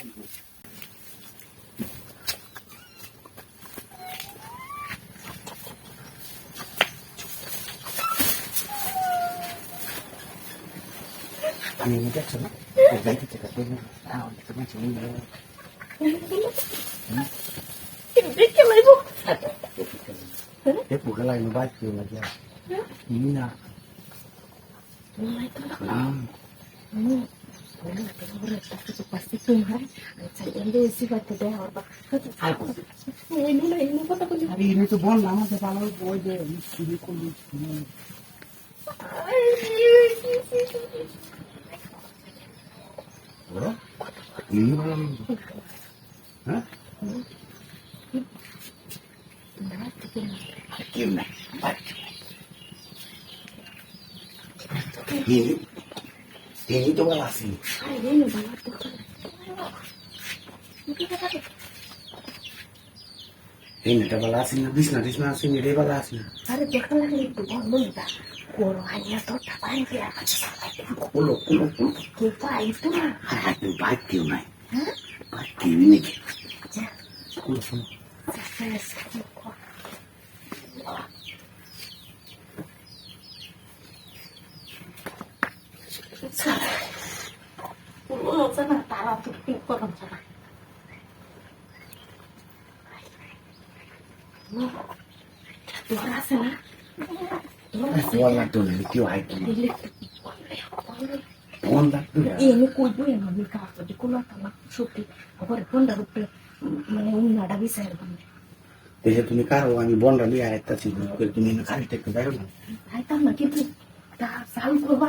আমি দেখছ না যাইতে থেকে তাও তোমার চলে গেল দেখে লাইব এ পুকে লাগে না বাইক কেউ লাগে ই না কিছু পাশে তোমার আচ্ছা এলে এসে বাড়তে দেয় আমার বা এনে না এনে কথা বলি আরে এনে তো বল আমাকে ভালো ওই যে হ্যাঁ কেউ না এই তো ভালো আসেনি এই নেটা ভালো আসেনি না বিছনা টিছনা আসেনি রে ভালো আসেনি আরে দেখা লাগে একটু বন্ধুটা কোরো আইয়া তো টাকাই দিয়া খুলো খুলো খুলো কে পাই তো না আর বাইক কেউ নাই হ্যাঁ বাইক নাকি খুলো পুরো না তারা তো ঠিক করম না তোর আছে না তোর আছে ফোন লাগতো artık bir korum sana. Burası ne? Burası Ondan dolayı diyor Aygül. Ondan dolayı. Yeni koydu ya mami kahve. Dikula tamam. Şupi. Abone bonda rupi. Mane umna da bir sayar bana. त्याच्या तुम्ही काय हो आम्ही bond राहिली आहेत तशी तुम्ही काय टेक जायला काय काम ना किती चालू बाबा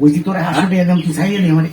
ওই তোরে হাসো দিয়া দাম কি চাইয়ে নি আমারে